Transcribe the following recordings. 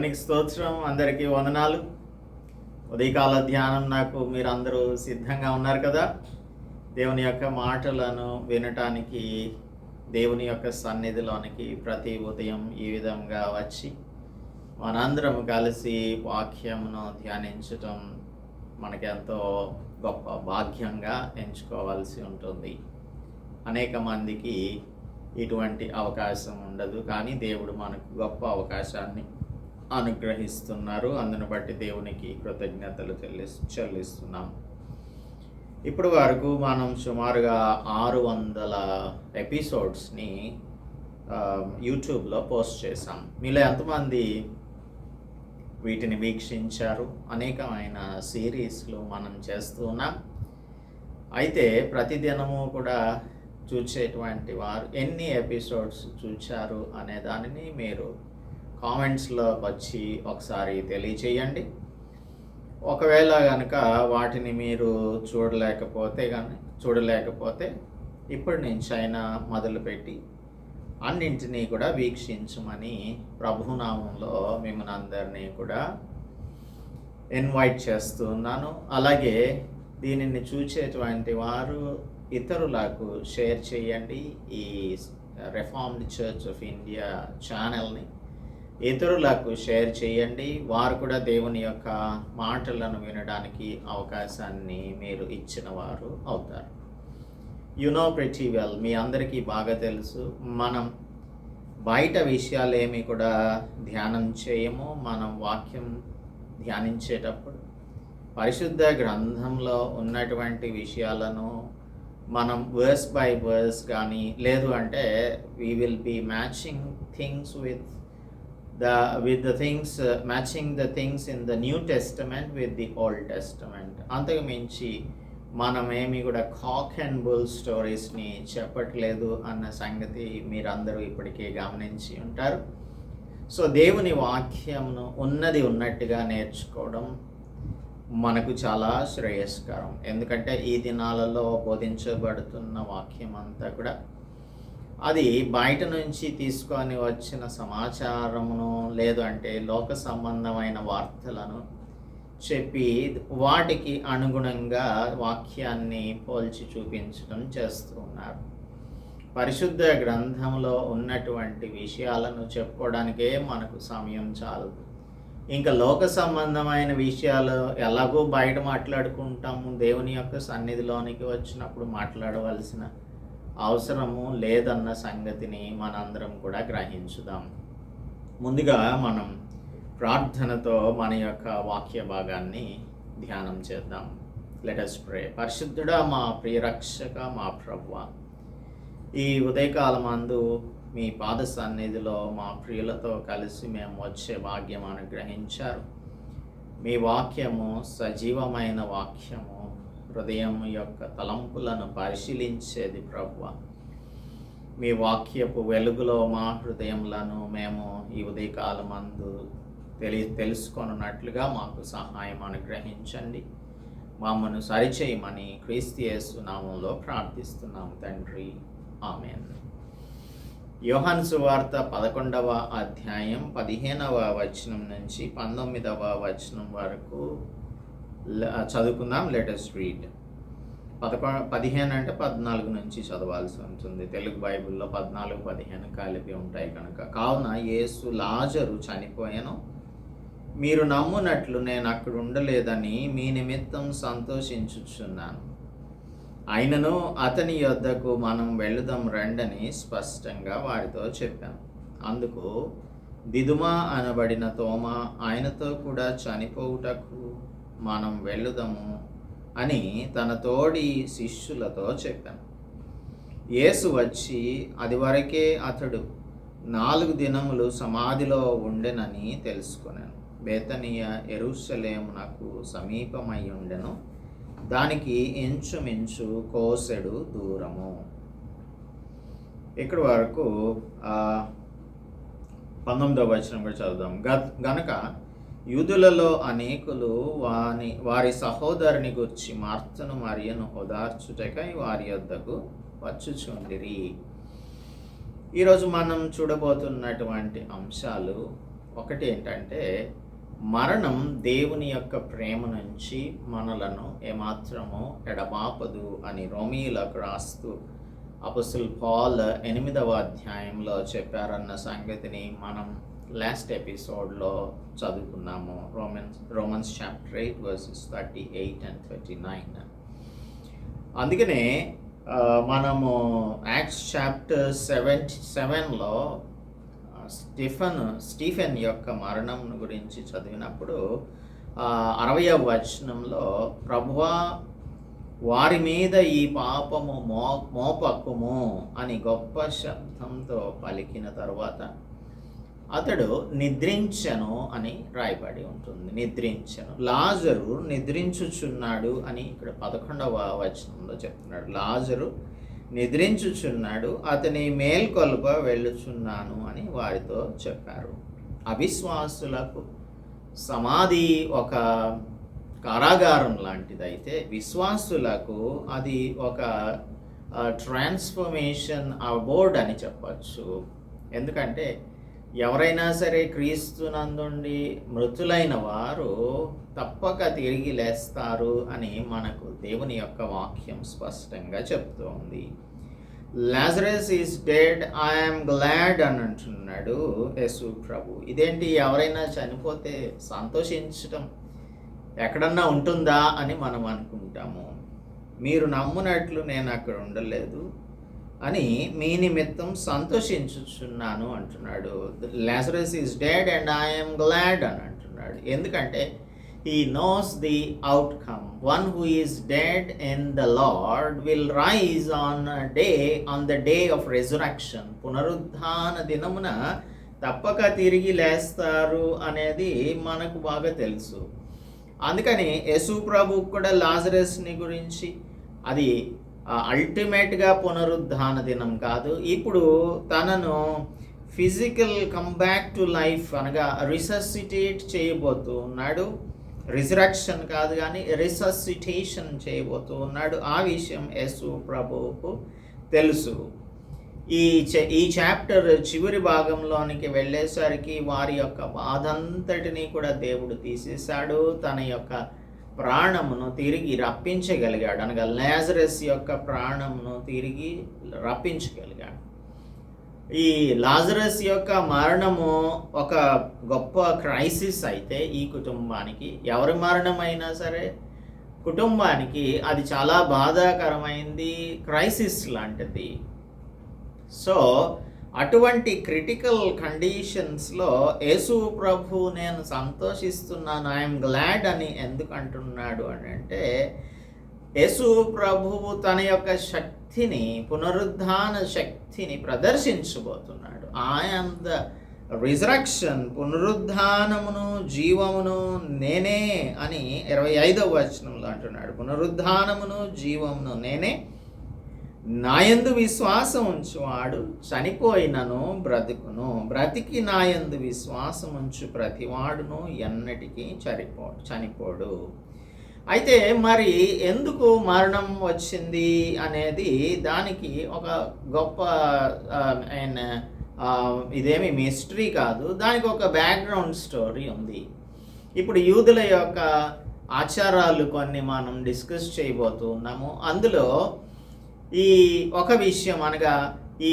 God దేవునికి స్తోత్రం. అందరికీ వందనాలు. ఉదయకాల ధ్యానం నాకు మీరు అందరూ సిద్ధంగా ఉన్నారు కదా? దేవుని యొక్క మాటలను వినటానికి దేవుని యొక్క సన్నిధిలోనికి ప్రతి ఉదయం ఈ విధంగా వచ్చి మనందరం కలిసి వాక్యమును ధ్యానించటం మనకెంతో గొప్ప భాగ్యంగా ఎంచుకోవాల్సి ఉంటుంది. అనేక మందికి ఇటువంటి అవకాశం ఉండదు కానీ దేవుడు మనకు గొప్ప అవకాశాన్ని అనుగ్రహిస్తున్నారు. అందును బట్టి దేవునికి కృతజ్ఞతలు చెల్లి చెల్లిస్తున్నాం. ఇప్పుడు వరకు మనం సుమారుగా ఆరు వందల ఎపిసోడ్స్ని యూట్యూబ్లో పోస్ట్ చేశాం. మీలో ఎంతమంది వీటిని వీక్షించారు? అనేకమైన సిరీస్లు మనం చేస్తున్నాం అయితే ప్రతిదినము కూడా చూసేటువంటి వారు ఎన్ని ఎపిసోడ్స్ చూచారు అనే దానిని మీరు కామెంట్స్లో వచ్చి ఒకసారి తెలియచేయండి. ఒకవేళ కనుక వాటిని మీరు చూడలేకపోతే కానీ చూడలేకపోతే ఇప్పుడు నేను చైనా మొదలుపెట్టి అన్నింటినీ కూడా వీక్షించమని ప్రభునామంలో మిమ్మల్ని అందరినీ కూడా ఇన్వైట్ చేస్తున్నాను అలాగే దీనిని చూసేటువంటి వారు ఇతరులకు షేర్ చేయండి. ఈ రిఫార్మ్డ్ చర్చ్ ఆఫ్ ఇండియా ఛానల్ని ఇతరులకు షేర్ చేయండి. వారు కూడా దేవుని యొక్క మాటలను వినడానికి అవకాశాన్ని మీరు ఇచ్చిన వారు అవుతారు. యునో నో వెల్ మీ అందరికీ బాగా తెలుసు మనం బయట విషయాలేమి కూడా ధ్యానం చేయము. మనం వాక్యం ధ్యానించేటప్పుడు పరిశుద్ధ గ్రంథంలో ఉన్నటువంటి విషయాలను మనం వర్స్ బై వర్స్ కానీ లేదు అంటే we will be matching things with the with the things matching the things in the New Testament with the Old Testament అంతకు మించి మనం కూడా కాక్ అండ్ బుల్ స్టోరీస్ని చెప్పట్లేదు అన్న సంగతి మీరందరూ ఇప్పటికే గమనించి ఉంటారు. సో దేవుని వాక్యమును ఉన్నది ఉన్నట్టుగా నేర్చుకోవడం మనకు చాలా శ్రేయస్కరం. ఎందుకంటే ఈ దినాలలో బోధించబడుతున్న వాక్యం అంతా కూడా అది బయట నుంచి తీసుకొని వచ్చిన సమాచారమును లేదు అంటే లోక సంబంధమైన వార్తలను చెప్పి వాటికి అనుగుణంగా వాక్యాన్ని పోల్చి చూపించడం చేస్తూ ఉన్నారు. పరిశుద్ధ గ్రంథంలో ఉన్నటువంటి విషయాలను చెప్పుకోవడానికే మనకు సమయం చాలు. ఇంకా లోక సంబంధమైన విషయాలు ఎలాగో బయట మాట్లాడుకుంటాము దేవుని యొక్క సన్నిధిలోనికి వచ్చినప్పుడు మాట్లాడవలసిన అవసరము లేదన్న సంగతిని మనందరం కూడా గ్రహించుదాం. ముందుగా మనం ప్రార్థనతో మన యొక్క వాక్య భాగాన్ని ధ్యానం చేద్దాం. లెటస్ ప్రే పరిశుద్ధుడా మా ప్రియరక్షక మా ప్రభ్వ ఈ ఉదయకాలమందు మీ పాద సన్నిధిలో మా ప్రియులతో కలిసి మేము వచ్చే భాగ్యం అనుగ్రహించారు. మీ వాక్యము సజీవమైన వాక్యము. హృదయం యొక్క తలంపులను పరిశీలించేది ప్రభువ. మీ వాక్యపు వెలుగులో మా హృదయంలను మేము ఈ ఉదయకాలమందు తెలి తెలుసుకొనున్నట్లుగా మాకు సహాయం అనుగ్రహించండి. మమ్మను సరిచేయమని క్రీస్తు నామంలో ప్రార్థిస్తున్నాం తండ్రి. ఆమెన్. యోహాన్ సువార్త పదకొండవ అధ్యాయం పదిహేనవ వచనం నుంచి పంతొమ్మిదవ వచనం వరకు చదువుకుందాం లేటెస్ట్ రీడ్ పదకొ పదిహేను అంటే పద్నాలుగు నుంచి చదవాల్సి ఉంటుంది. తెలుగు బైబిల్లో పద్నాలుగు పదిహేను కలిపి ఉంటాయి కనుక. కావున యేసు లాజరు చనిపోయాను. మీరు నమ్మునట్లు నేను అక్కడ ఉండలేదని మీ నిమిత్తం సంతోషించుచున్నాను. అయినను అతని యొద్దకు మనం వెళుదాం రండని స్పష్టంగా వారితో చెప్పాను. అందుకు దిదుమా అనబడిన తోమ ఆయనతో కూడా చనిపోవుటకు మనం వెళ్ళుదాము అని తన తోడి శిష్యులతో చెప్పాను. యేసు వచ్చి అది వరకే అతడు నాలుగు దినములు సమాధిలో ఉండెనని తెలుసుకున్నాను బేతనీయ ఎరుసలేమునకు సమీపమై ఉండెను. దానికి ఇంచుమించు కోసెడు దూరము. ఇక్కడి వరకు పంతొమ్మిదవ వచనం కూడా చదువుదాం. గనక యూదులలో అనేకులు వాని వారి సహోదరుని గుర్చి మార్తను మరియను ఓదార్చుటకై వారి వద్దకు వచ్చుచుండిరి. ఈరోజు మనం చూడబోతున్నటువంటి అంశాలు ఒకటి ఏంటంటే మరణం దేవుని యొక్క ప్రేమ నుంచి మనలను ఏమాత్రము ఎడబాపదు అని రోమీలకు రాస్తూ అపసుల్ పాల్ ఎనిమిదవ అధ్యాయంలో చెప్పారన్న సంగతిని మనం లాస్ట్ ఎపిసోడ్లో చదువుకున్నాము Romans Romans chapter eight verses thirty eight and thirty nine అందుకనే మనము యాక్ట్స్ చాప్టర్ సెవెంటీ సెవెన్లో స్టీఫెన్ స్టీఫెన్ యొక్క మరణం గురించి చదివినప్పుడు అరవయవ వచనంలో ప్రభువా వారి మీద ఈ పాపము మో మోపకుము అని గొప్ప శబ్దంతో పలికిన తర్వాత అతడు నిద్రించను అని రాయబడి ఉంటుంది. నిద్రించను. లాజరు నిద్రించుచున్నాడు అని ఇక్కడ పదకొండవ వచనంలో చెప్తున్నాడు. లాజరు నిద్రించుచున్నాడు అతని మేల్కొల్ప వెళ్ళుచున్నాను అని వారితో చెప్పారు. అవిశ్వాసులకు సమాధి ఒక కారాగారం లాంటిదైతే విశ్వాసులకు అది ఒక ట్రాన్స్ఫర్మేషన్ అబోర్డ్ అని చెప్పచ్చు. ఎందుకంటే ఎవరైనా సరే క్రీస్తునందుండి మృతులైన వారు తప్పక తిరిగి లేస్తారు అని మనకు దేవుని యొక్క వాక్యం స్పష్టంగా చెప్తోంది. Lazarus is dead I'm glad అని అంటున్నాడు యేసు ప్రభు. ఇదేంటి? ఎవరైనా చనిపోతే సంతోషించటం ఎక్కడన్నా ఉంటుందా అని మనం అనుకుంటాము. మీరు నమ్మునట్లు నేను అక్కడ ఉండలేదు. అని మీ నిమిత్తం సంతోషించుచున్నాను అంటున్నాడు. Lazarus is dead and I'm glad అని అంటున్నాడు. ఎందుకంటే he knows the outcome one who is dead in the Lord will rise on day on the day of resurrection పునరుద్ధాన దినమున తప్పక తిరిగి లేస్తారు అనేది మనకు బాగా తెలుసు. అందుకని యేసు ప్రభు కూడా లాజరస్ని గురించి అది అల్టిమేట్గా పునరుద్ధాన దినం కాదు. ఇప్పుడు తనను ఫిజికల్ కంబ్యాక్ టు లైఫ్ అనగా రిససిటేట్ చేయబోతూ ఉన్నాడు రిజరక్షన్ కాదు కానీ రిససిటేషన్ చేయబోతూ ఉన్నాడు ఆ విషయం యేసు ప్రభువుకు తెలుసు. ఈ చ ఈ చాప్టర్ చివరి భాగంలోనికి వెళ్ళేసరికి వారి యొక్క బాధంతటినీ కూడా దేవుడు తీసేశాడు. తన యొక్క ప్రాణమును తిరిగి రప్పించగలిగాడు అనగా లాజరస్ యొక్క ప్రాణమును తిరిగి రప్పించగలిగాడు. ఈ లాజరస్ యొక్క మరణము ఒక గొప్ప క్రైసిస్ అయితే ఈ కుటుంబానికి. ఎవరి మరణం అయినా సరే కుటుంబానికి అది చాలా బాధాకరమైంది క్రైసిస్ లాంటిది. సో అటువంటి క్రిటికల్ కండిషన్స్లో యేసు ప్రభు నేను సంతోషిస్తున్నాను ఐఎమ్ గ్లాడ్ అని ఎందుకు అంటున్నాడు అని అంటే యేసు ప్రభువు తన యొక్క శక్తిని పునరుద్ధాన శక్తిని ప్రదర్శించబోతున్నాడు. ఆయన ద రిజరక్షన్ పునరుద్ధానమును జీవమును నేనే అని ఇరవై ఐదవ వచనంలో అంటున్నాడు. పునరుద్ధానమును జీవమును నేనే నాయందు విశ్వాసం ఉంచువాడు చనిపోయినను బ్రతుకును. బ్రతికి నాయందు విశ్వాసం ఉంచు ప్రతివాడును ఎన్నటికీ చనిపో చనిపోడు. అయితే మరి ఎందుకు మరణం వచ్చింది అనేది దానికి ఒక గొప్ప ఆయన ఇదేమి మిస్టరీ కాదు. దానికి ఒక బ్యాక్గ్రౌండ్ స్టోరీ ఉంది. ఇప్పుడు యూదుల యొక్క ఆచారాలు కొన్ని మనం డిస్కస్ చేయబోతూ ఉన్నాము అందులో ఈ ఒక విషయం అనగా ఈ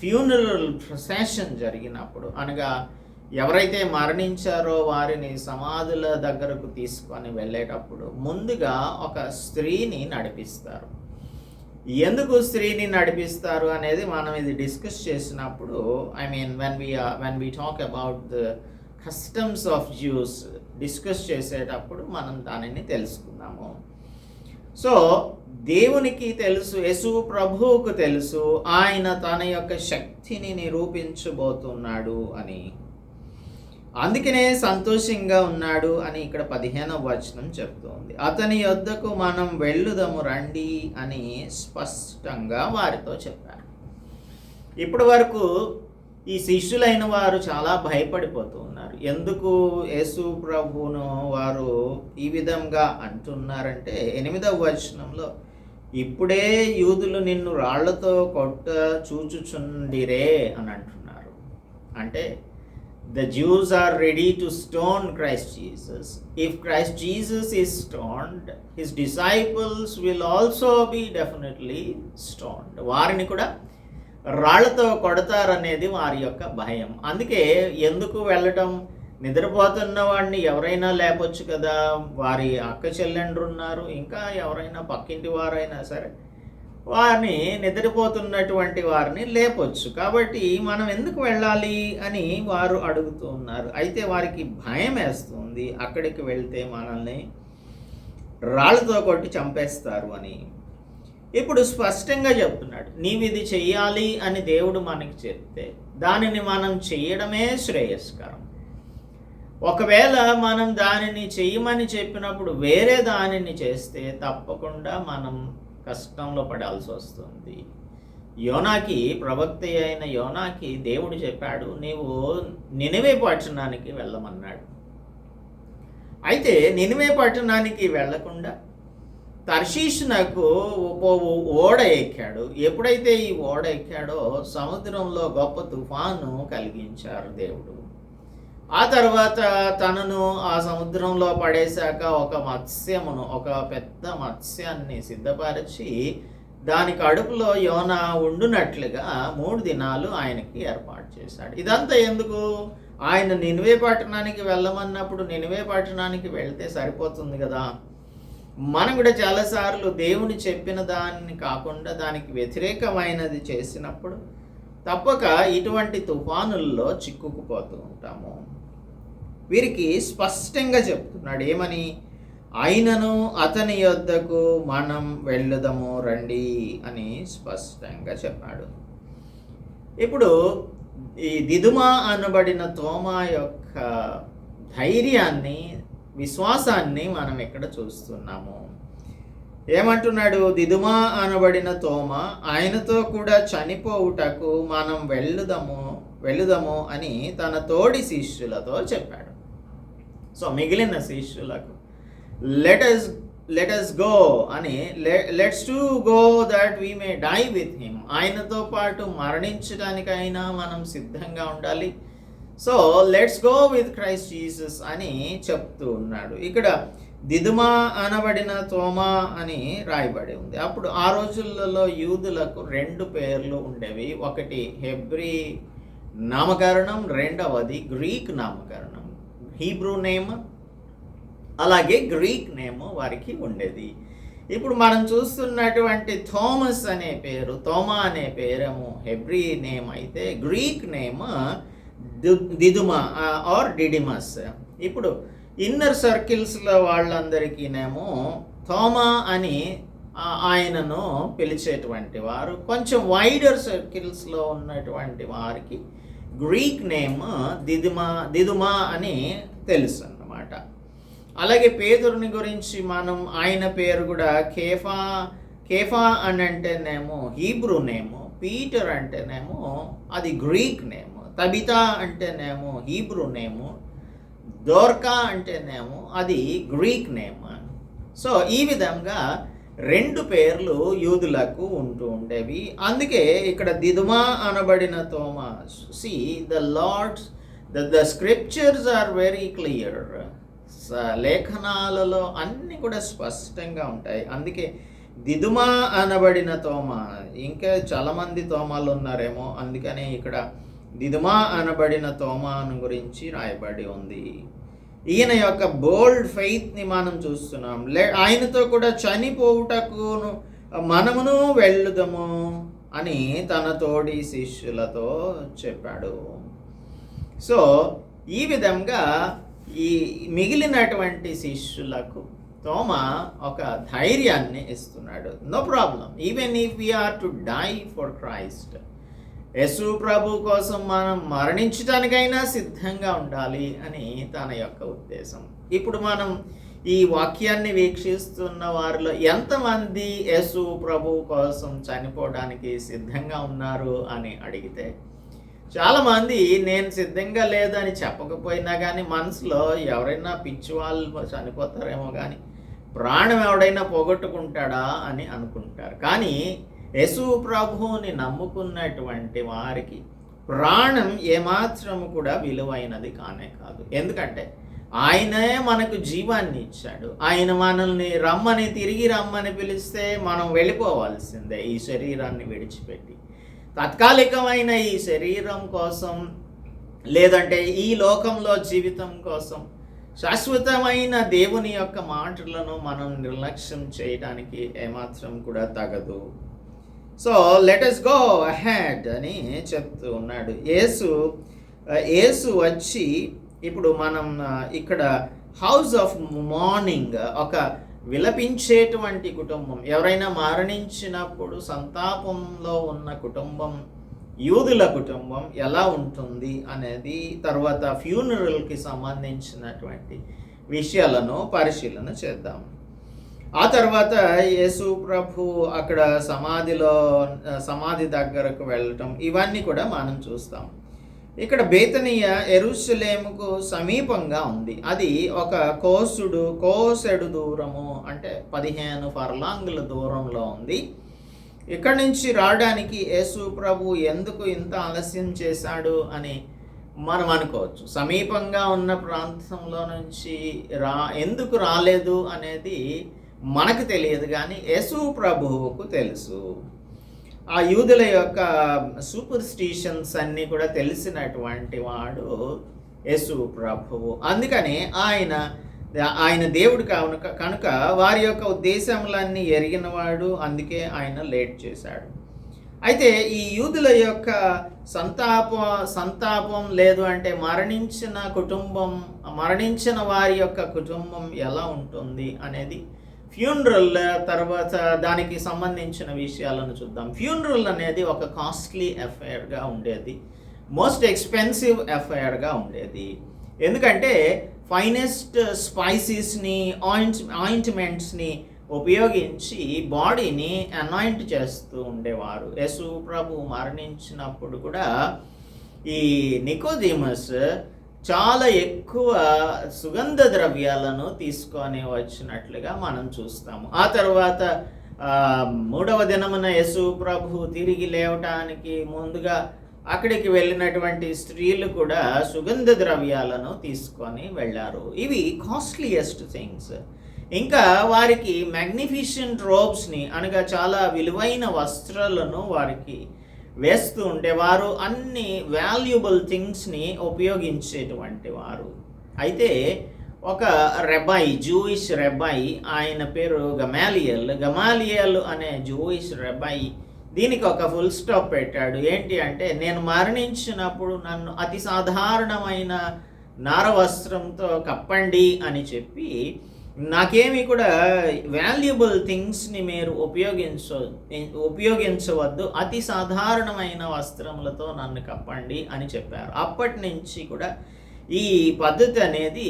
ఫ్యూనరల్ ప్రొసెషన్ జరిగినప్పుడు అనగా ఎవరైతే మరణించారో వారిని సమాధుల దగ్గరకు తీసుకొని వెళ్ళేటప్పుడు ముందుగా ఒక స్త్రీని నడిపిస్తారు. ఎందుకు స్త్రీని నడిపిస్తారు అనేది మనం ఇది డిస్కస్ చేసినప్పుడు I mean when we when we talk about the customs of Jews discuss చేసేటప్పుడు మనం దానిని తెలుసుకుందాము. సో దేవునికి తెలుసు యేసు ప్రభువుకు తెలుసు ఆయన తన యొక్క శక్తిని నిరూపించబోతున్నాడు అని. అందుకనే సంతోషంగా ఉన్నాడు అని ఇక్కడ పదిహేనవ వచనం చెప్తోంది. అతని యొద్దకు మనం వెళ్ళుదము రండి అని స్పష్టంగా వారితో చెప్పారు. ఇప్పటి వరకు ఈ శిష్యులైన వారు చాలా భయపడిపోతూ ఉన్నారు. ఎందుకు యేసు ప్రభువును వారు ఈ విధంగా అంటున్నారంటే ఎనిమిదవ వచనంలో ఇప్పుడే యూదులు నిన్ను రాళ్ళతో కొట్ట చూచుచుండిరే అని అంటున్నారు. అంటే the Jews are ready to stone Christ Jesus if Christ Jesus is stone his disciples will also be definitely stone వారిని కూడా రాళ్ళతో కొడతారనేది వారి యొక్క భయం. అందుకే ఎందుకు వెళ్ళటం? నిద్రపోతున్న వాడిని ఎవరైనా లేపొచ్చు కదా. వారి అక్క చెల్లెండ్రు ఉన్నారు ఇంకా ఎవరైనా పక్కింటి వారైనా సరే వారిని నిద్రపోతున్నటువంటి వారిని లేపొచ్చు. కాబట్టి మనం ఎందుకు వెళ్ళాలి అని వారు అడుగుతూ ఉన్నారు. అయితే వారికి భయం వేస్తుంది. అక్కడికి వెళ్తే మనల్ని రాళ్ళతో కొట్టి చంపేస్తారు అని. ఇప్పుడు స్పష్టంగా చెప్తున్నాడు నీవు ఇది చెయ్యాలి అని దేవుడు మనకి చెప్తే దానిని మనం చెయ్యడమే శ్రేయస్కరం. ఒకవేళ మనం దానిని చెయ్యమని చెప్పినప్పుడు వేరే దానిని చేస్తే తప్పకుండా మనం కష్టంలో పడాల్సి వస్తుంది. యోనాకి ప్రవక్త అయిన యోనాకి దేవుడు చెప్పాడు నీవు నినివే పట్టణానికి వెళ్ళమన్నాడు. అయితే నినివే పట్టణానికి వెళ్ళకుండా తర్షీషునకు ఓడ ఎక్కాడు. ఎప్పుడైతే ఈ ఓడ ఎక్కాడో సముద్రంలో గొప్ప తుఫాను కలిగించారు దేవుడు. ఆ తర్వాత తనను ఆ సముద్రంలో పడేశాక ఒక మత్స్యమును ఒక పెద్ద మత్స్యాన్ని సిద్ధపరిచి దాని కడుపులో యోన ఉండునట్లుగా మూడు దినాలు ఆయనకి ఏర్పాటు చేశాడు. ఇదంతా ఎందుకు? ఆయన నినివే పట్టణానికి వెళ్ళమన్నప్పుడు నినివే పట్టణానికి వెళ్తే సరిపోతుంది కదా? మనం కూడా చాలాసార్లు దేవుని చెప్పిన దాన్ని కాకుండా దానికి వ్యతిరేకమైనది చేసినప్పుడు తప్పక ఇటువంటి తుఫానుల్లో చిక్కుకుపోతూ ఉంటాము. వీరికి స్పష్టంగా చెప్తున్నాడు ఏమని? అయినను అతని యొద్దకు మనం వెళ్ళుదము రండి అని స్పష్టంగా చెప్పాడు. ఇప్పుడు ఈ దిదుమా అనబడిన తోమా యొక్క ధైర్యాన్ని విశ్వాసాన్ని మనం ఇక్కడ చూస్తున్నాము? ఏమంటున్నాడు? దిదుమా అనబడిన తోమ ఆయనతో కూడా చనిపోవుటకు మనం వెళ్ళుదము వెళ్ళుదము అని తన తోడి శిష్యులతో చెప్పాడు. సో మిగిలిన శిష్యులకు లెటస్ లెటస్ గో అని let's to go that we may die with him ఆయనతో పాటు మరణించడానికైనా మనం సిద్ధంగా ఉండాలి. So let's go with Christ Jesus అని చెప్తూ ఉన్నాడు. ఇక్కడ దిదుమా అనబడిన తోమా అని రాయబడి ఉంది. అప్పుడు ఆ రోజులలో యూదులకు రెండు పేర్లు ఉండేవి. ఒకటి హెబ్రీ నామకరణం రెండవది గ్రీక్ నామకరణం. హీబ్రూ నేమ్ అలాగే గ్రీక్ నేమ్ వారికి ఉండేది. ఇప్పుడు మనం చూస్తున్నటువంటి థోమస్ అనే పేరు తోమా అనే పేరేమో హెబ్రీ నేమ్ అయితే గ్రీక్ నేమ్ దిదుమా ఆర్ డిడిమస్ ఇప్పుడు ఇన్నర్ సర్కిల్స్లో వాళ్ళందరికీనేమో థోమా అని ఆయనను పిలిచేటువంటి వారు కొంచెం వైడర్ సర్కిల్స్లో ఉన్నటువంటి వారికి గ్రీక్ నేమ్ దిదుమా దిదుమా అని తెలుసు అన్నమాట అలాగే పేదరుని గురించి మనం ఆయన పేరు కూడా కేఫా కేఫా అని అంటేనేమో హీబ్రూ నేము పీటర్ అంటేనేమో అది గ్రీక్ నేమ్ తబితా అంటేనేమో హీబ్రూ నేము దోర్కా అంటేనేమో అది గ్రీక్ నేమ్. సో ఈ విధంగా రెండు పేర్లు యూదులకు ఉంటూ ఉండేవి. అందుకే ఇక్కడ దిదుమా అనబడిన తోమా see the Lord's the the scriptures are very clear లేఖనాలలో అన్నీ కూడా స్పష్టంగా ఉంటాయి. అందుకే దిదుమా అనబడిన తోమ ఇంకా చాలామంది తోమాలు ఉన్నారేమో అందుకనే ఇక్కడ దిదుమా అనబడిన తోమాను గురించి రాయబడి ఉంది. ఈయన యొక్క బోల్డ్ ఫెయిత్ని మనం చూస్తున్నాం. లే ఆయనతో కూడా చనిపోవుటకును మనమును వెళ్ళుదము అని తన తోడి శిష్యులతో చెప్పాడు. సో ఈ విధంగా ఈ మిగిలినటువంటి శిష్యులకు తోమ ఒక ధైర్యాన్ని ఇస్తున్నాడు. No problem. Even if we are to die for Christ Yashu ప్రభు కోసం మనం మరణించటానికైనా సిద్ధంగా ఉండాలి అని తన యొక్క ఉద్దేశం. ఇప్పుడు మనం ఈ వాక్యాన్ని వీక్షిస్తున్న వారిలో ఎంతమంది యశు ప్రభు కోసం చనిపోవడానికి సిద్ధంగా ఉన్నారు అని అడిగితే చాలామంది నేను సిద్ధంగా లేదని చెప్పకపోయినా కానీ మనసులో ఎవరైనా పిచ్చి వాళ్ళు చనిపోతారేమో కానీ ప్రాణం ఎవడైనా పోగొట్టుకుంటాడా అని అనుకుంటారు. కానీ యశు ప్రభువుని నమ్ముకున్నటువంటి వారికి ప్రాణం ఏమాత్రము కూడా విలువైనది కానే కాదు. ఎందుకంటే ఆయనే మనకు జీవాన్ని ఇచ్చాడు. ఆయన మనల్ని రమ్మని తిరిగి రమ్మని పిలిస్తే మనం వెళ్ళిపోవాల్సిందే ఈ శరీరాన్ని విడిచిపెట్టి. తాత్కాలికమైన ఈ శరీరం కోసం లేదంటే ఈ లోకంలో జీవితం కోసం శాశ్వతమైన దేవుని యొక్క మాటలను మనం నిర్లక్ష్యం చేయడానికి ఏమాత్రం కూడా తగదు. సో లెట్ గో అహెడ్ అని చెప్తూ ఉన్నాడు. యేసు యేసు వచ్చి ఇప్పుడు మనం ఇక్కడ హౌస్ ఆఫ్ మార్నింగ్ ఒక విలపించేటువంటి కుటుంబం. ఎవరైనా మరణించినప్పుడు సంతాపంలో ఉన్న కుటుంబం యూదుల కుటుంబం ఎలా ఉంటుంది అనేది తర్వాత ఫ్యూనరల్కి సంబంధించినటువంటి విషయాలను పరిశీలన చేద్దాం. ఆ తర్వాత యేసు ప్రభు అక్కడ సమాధిలో సమాధి దగ్గరకు వెళ్ళటం ఇవన్నీ కూడా మనం చూస్తాం. ఇక్కడ బేతనీయ ఎరుసలేముకు సమీపంగా ఉంది. అది ఒక కోసుడు కోసెడు దూరము అంటే పదిహేను ఫర్లాంగుల దూరంలో ఉంది. ఇక్కడి నుంచి రావడానికి యేసు ప్రభు ఎందుకు ఇంత ఆలస్యం చేశాడు అని మనం అనుకోవచ్చు. సమీపంగా ఉన్న ప్రాంతంలో నుంచి రా ఎందుకు రాలేదు అనేది మనకు తెలియదు కానీ యేసు ప్రభువుకు తెలుసు. ఆ యూదుల యొక్క సూపర్ స్టిషన్స్ అన్నీ కూడా తెలిసినటువంటి వాడు యేసు ప్రభువు. అందుకని ఆయన ఆయన దేవుడు కనుక కనుక వారి యొక్క ఉద్దేశములన్నీ ఎరిగినవాడు అందుకే ఆయన లేట్ చేశాడు. అయితే ఈ యూదుల యొక్క సంతాప సంతాపం లేదు అంటే మరణించిన కుటుంబం మరణించిన వారి యొక్క కుటుంబం ఎలా ఉంటుంది అనేది ఫ్యూనరల్ uh, తర్వాత దానికి సంబంధించిన విషయాలను చూద్దాం. ఫ్యూనరల్ అనేది ఒక కాస్ట్లీ ఎఫ్ఐఆర్గా ఉండేది. మోస్ట్ ఎక్స్పెన్సివ్ ఎఫ్ఐఆర్గా ఉండేది. ఎందుకంటే ఫైనెస్ట్ స్పైసీస్ని ఆయింట్ ఆయింట్మెంట్స్ని ఉపయోగించి బాడీని అనాయింట్ చేస్తూ ఉండేవారు. యేసు ప్రభు మరణించినప్పుడు కూడా ఈ నికోదీమస్ చాలా ఎక్కువ సుగంధ ద్రవ్యాలను తీసుకొని వచ్చినట్లుగా మనం చూస్తాము. ఆ తర్వాత మూడవ దినమున యేసు ప్రభు తిరిగి లేవటానికి ముందుగా అక్కడికి వెళ్ళినటువంటి స్త్రీలు కూడా సుగంధ ద్రవ్యాలను తీసుకొని వెళ్ళారు. ఇవి కాస్ట్లీయెస్ట్ థింగ్స్. ఇంకా వారికి మ్యాగ్నిఫిషెంట్ రోబ్స్ని అనగా చాలా విలువైన వస్త్రాలను వారికి వేస్తూ ఉండేవారు అన్ని వాల్యుబుల్ థింగ్స్ని ఉపయోగించేటువంటి వారు. అయితే ఒక రెబాయి జూయిష్ రెబాయి ఆయన పేరు గమాలియల్ గమాలియల్ అనే జూయిష్ రెబాయి దీనికి ఒక ఫుల్ స్టాప్ పెట్టాడు. ఏంటి అంటే నేను మరణించినప్పుడు నన్ను అతి సాధారణమైన నార వస్త్రంతో కప్పండి అని చెప్పి నాకేమి కూడా వాల్యుబుల్ థింగ్స్ని మీరు ఉపయోగించ ఉపయోగించవద్దు. అతి సాధారణమైన వస్త్రములతో నన్ను కప్పండి అని చెప్పారు. అప్పటి నుంచి కూడా ఈ పద్ధతి అనేది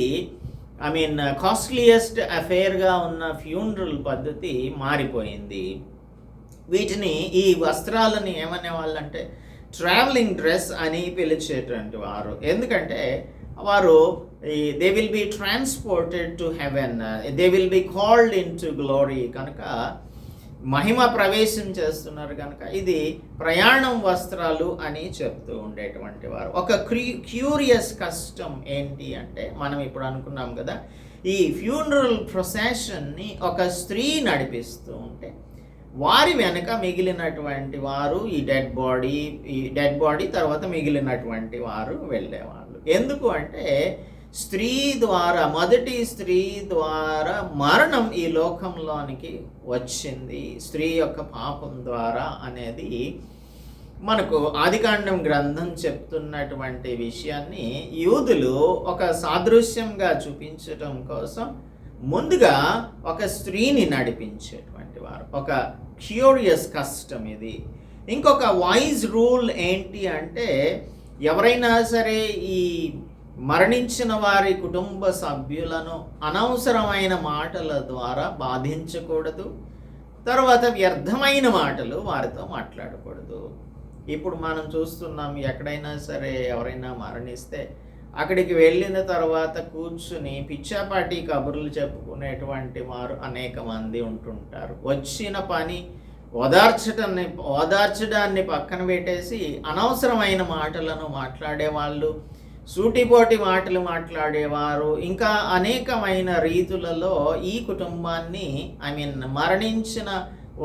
ఐ మీన్ కాస్ట్లీయెస్ట్ అఫేర్గా ఉన్న ఫ్యూనరల్ పద్ధతి మారిపోయింది. వీటిని ఈ వస్త్రాలని ఏమనే వాళ్ళంటే ట్రావెలింగ్ డ్రెస్ అని పిలిచేటువంటి వారు. ఎందుకంటే వారు they will be transported to heaven they will be called into glory కనుక మహిమ ప్రవేశం చేస్తున్నారు కనుక ఇది ప్రయాణం వస్త్రాలు అని చెప్తూ ఉండేటువంటి వారు. ఒక క్రీ క్యూరియస్ కష్టం ఏంటి అంటే మనం ఇప్పుడు అనుకున్నాం కదా ఈ ఫ్యూనరల్ ప్రొసెషన్ని ఒక స్త్రీ నడిపిస్తూ ఉంటే వారి వెనక మిగిలినటువంటి వారు ఈ డెడ్ బాడీ ఈ డెడ్ బాడీ తర్వాత మిగిలినటువంటి వారు వెళ్ళేవాళ్ళు. ఎందుకు అంటే స్త్రీ ద్వారా మొదటి స్త్రీ ద్వారా మరణం ఈ లోకంలోనికి వచ్చింది. స్త్రీ యొక్క పాపం ద్వారా అనేది మనకు ఆదికాండం గ్రంథం చెప్తున్నటువంటి విషయాన్ని యూదులు ఒక సాదృశ్యంగా చూపించటం కోసం ముందుగా ఒక స్త్రీని నడిపించేటువంటి వారు. ఒక క్యూరియస్ కష్టం ఇది. ఇంకొక వైజ్ రూల్ ఏంటి అంటే ఎవరైనా సరే ఈ మరణించిన వారి కుటుంబ సభ్యులను అనవసరమైన మాటల ద్వారా బాధించకూడదు. తర్వాత వ్యర్థమైన మాటలు వారితో మాట్లాడకూడదు. ఇప్పుడు మనం చూస్తున్నాం ఎక్కడైనా సరే ఎవరైనా మరణిస్తే అక్కడికి వెళ్ళిన తర్వాత కూర్చుని పిచ్చాపాటి కబుర్లు చెప్పుకునేటువంటి వారు అనేక మంది ఉంటుంటారు. వచ్చిన పని ఓదార్చడాన్ని ఓదార్చడాన్ని పక్కన పెట్టేసి అనవసరమైన మాటలను మాట్లాడేవాళ్ళు సూటిపోటి మాటలు మాట్లాడేవారు. ఇంకా అనేకమైన రీతులలో ఈ కుటుంబాన్ని ఐ మీన్ మరణించిన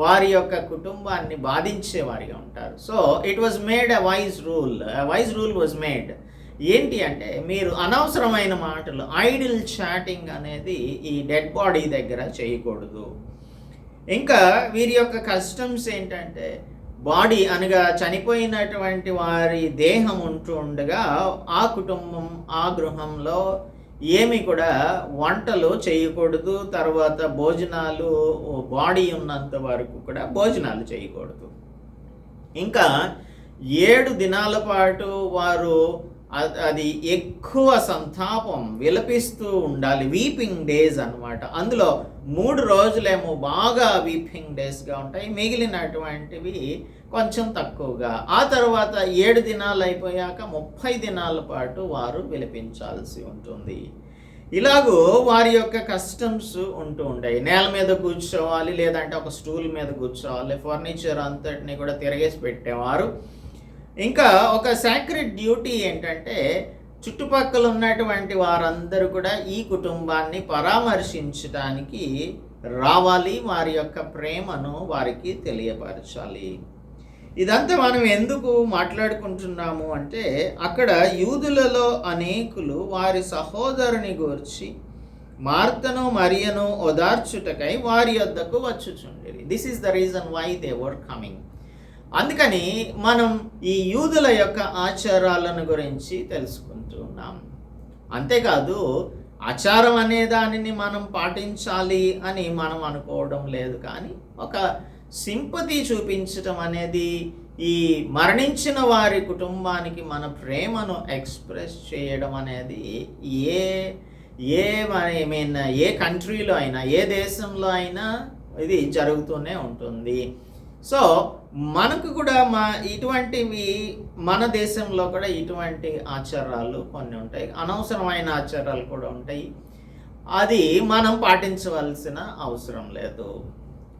వారి యొక్క కుటుంబాన్ని బాధించేవారిగా ఉంటారు. So it was made a wise rule wise rule was made ఏంటి అంటే మీరు అనవసరమైన మాటలు ఐడిల్ చాటింగ్ అనేది ఈ డెడ్ బాడీ దగ్గర చేయకూడదు. ఇంకా వీరి యొక్క కస్టమ్స్ ఏంటంటే బాడీ అనగా చనిపోయినటువంటి వారి దేహం ఉంటూ ఉండగా ఆ కుటుంబం ఆ గృహంలో ఏమి కూడా వంటలు చేయకూడదు. తర్వాత భోజనాలు బాడీ ఉన్నంత వరకు కూడా భోజనాలు చేయకూడదు. ఇంకా ఏడు దినాల పాటు వారు అది ఎక్కువ సంతాపం విలపిస్తూ ఉండాలి. వీపింగ్ డేస్ అన్నమాట. అందులో మూడు రోజులేమో బాగా వీపింగ్ డేస్గా ఉంటాయి. మిగిలినటువంటివి కొంచెం తక్కువగా. ఆ తర్వాత ఏడు దినాలు అయిపోయాక ముప్పై దినాల పాటు వారు విలపించాల్సి ఉంటుంది. ఇలాగూ వారి యొక్క కస్టమ్స్ ఉంటూ ఉంటాయి. నేల మీద కూర్చోవాలి లేదంటే ఒక స్టూల్ మీద కూర్చోవాలి. ఫర్నిచర్ అంతటిని కూడా తిరగేసి పెట్టేవారు. ఇంకా ఒక సాక్రెడ్ డ్యూటీ ఏంటంటే చుట్టుపక్కల ఉన్నటువంటి వారందరూ కూడా ఈ కుటుంబాన్ని పరామర్శించడానికి రావాలి వారి యొక్క ప్రేమను వారికి తెలియపరచాలి. ఇదంతా మనం ఎందుకు మాట్లాడుకుంటున్నాము అంటే అక్కడ యూదులలో అనేకులు వారి సహోదరుని గూర్చి మార్తను మరియను ఓదార్చుటకై వారి వద్దకు వచ్చుచుండేది this is the reason why they were coming అందుకని మనం ఈ యూదుల యొక్క ఆచారాలను గురించి తెలుసుకుంటూ ఉన్నాం అంతేకాదు ఆచారం అనే దానిని మనం పాటించాలి అని మనం అనుకోవడం లేదు కానీ ఒక సింపతి చూపించటం అనేది ఈ మరణించిన వారి కుటుంబానికి మన ప్రేమను ఎక్స్ప్రెస్ చేయడం అనేది ఏ ఏ ఐ మీన్ ఏ కంట్రీలో అయినా ఏ దేశంలో అయినా ఇది జరుగుతూనే ఉంటుంది. సో మనకు కూడా మా ఇటువంటివి మన దేశంలో కూడా ఇటువంటి ఆచారాలు కొన్ని ఉంటాయి. అనవసరమైన ఆచారాలు కూడా ఉంటాయి. అది మనం పాటించవలసిన అవసరం లేదు.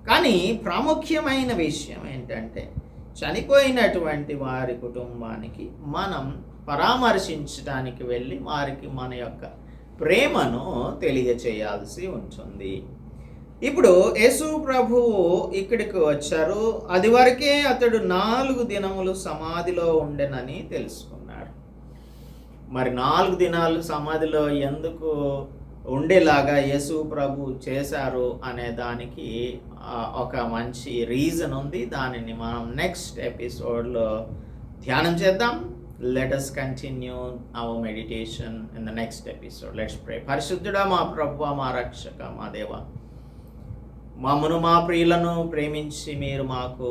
కానీ ప్రాముఖ్యమైన విషయం ఏంటంటే చనిపోయినటువంటి వారి కుటుంబానికి మనం పరామర్శించడానికి వెళ్ళి వారికి మన యొక్క ప్రేమను తెలియచేయాల్సి ఉంటుంది. ఇప్పుడు యేసు ప్రభువు ఇక్కడికి వచ్చారు. అది వరకే అతడు నాలుగు దినములు సమాధిలో ఉండెనని తెలుసుకున్నాడు. మరి నాలుగు దినాలు సమాధిలో ఎందుకు ఉండేలాగా యేసు ప్రభు చేశారు అనే దానికి ఒక మంచి రీజన్ ఉంది. దానిని మనం నెక్స్ట్ ఎపిసోడ్లో ధ్యానం చేద్దాం. Let us continue our meditation in the next episode let's pray పరిశుద్ధుడా మా ప్రభు మా రక్షక మా దేవా. మమ్మను మా ప్రియులను ప్రేమించి మీరు మాకు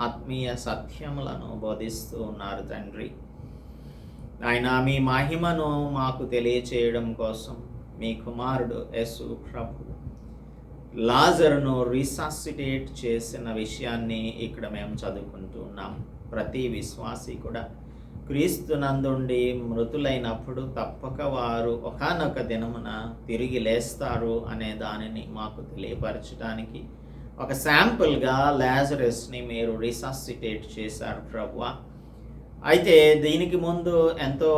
ఆత్మీయ సత్యములను బోధిస్తూ ఉన్నారు తండ్రి. ఆయన మీ మహిమను మాకు తెలియచేయడం కోసం మీ కుమారుడు యసు ప్రభు లాజర్ను రీసాసిటేట్ చేసిన విషయాన్ని ఇక్కడ మేము చదువుకుంటూ ఉన్నాం. ప్రతి విశ్వాసి కూడా క్రీస్తు నందుండి మృతులైనప్పుడు తప్పక వారు ఒకానొక దినమున తిరిగి లేస్తారు అనే దానిని మాకు తెలియపరచడానికి ఒక శాంపుల్గా లాజరస్ని మీరు రిససిటేట్ చేశారు ప్రభు అయితే దీనికి ముందు ఎంతో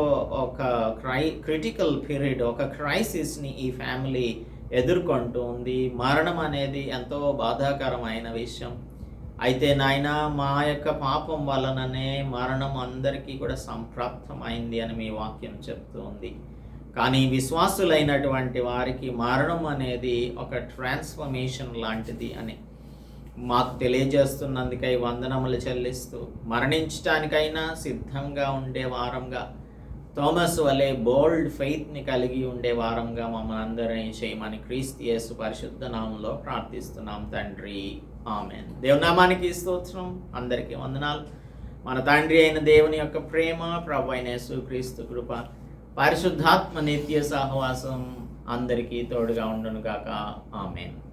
ఒక క్రై క్రిటికల్ పీరియడ్ ఒక క్రైసిస్ని ఈ ఫ్యామిలీ ఎదుర్కొంటూ ఉంది. మరణం అనేది ఎంతో బాధాకరమైన విషయం. అయితే నాయన మా యొక్క పాపం వలననే మరణం అందరికీ కూడా సంప్రాప్తమైంది అని మీ వాక్యం చెప్తూ ఉంది కానీ విశ్వాసులైనటువంటి వారికి మరణం అనేది ఒక ట్రాన్స్ఫర్మేషన్ లాంటిది అని మాకు తెలియజేస్తున్నందుకై వందనములు చెల్లిస్తూ మరణించటానికైనా సిద్ధంగా ఉండే వారంగా థోమస్ వలె బోల్డ్ ఫెయిత్ని కలిగి ఉండే వారంగా మమ్మల్ని అందరినీ చేయమని క్రీస్తు యేసు పరిశుద్ధ నామంలో ప్రార్థిస్తున్నాం తండ్రి. ఆమెన్. దేవునామానికి స్తోత్రం. అందరికీ వందనాలు. మన తండ్రి అయిన దేవుని యొక్క ప్రేమ ప్రభు అయిన క్రీస్తు కృప పరిశుద్ధాత్మ నిత్య సహవాసం అందరికీ తోడుగా ఉండును గాక ఆమెను.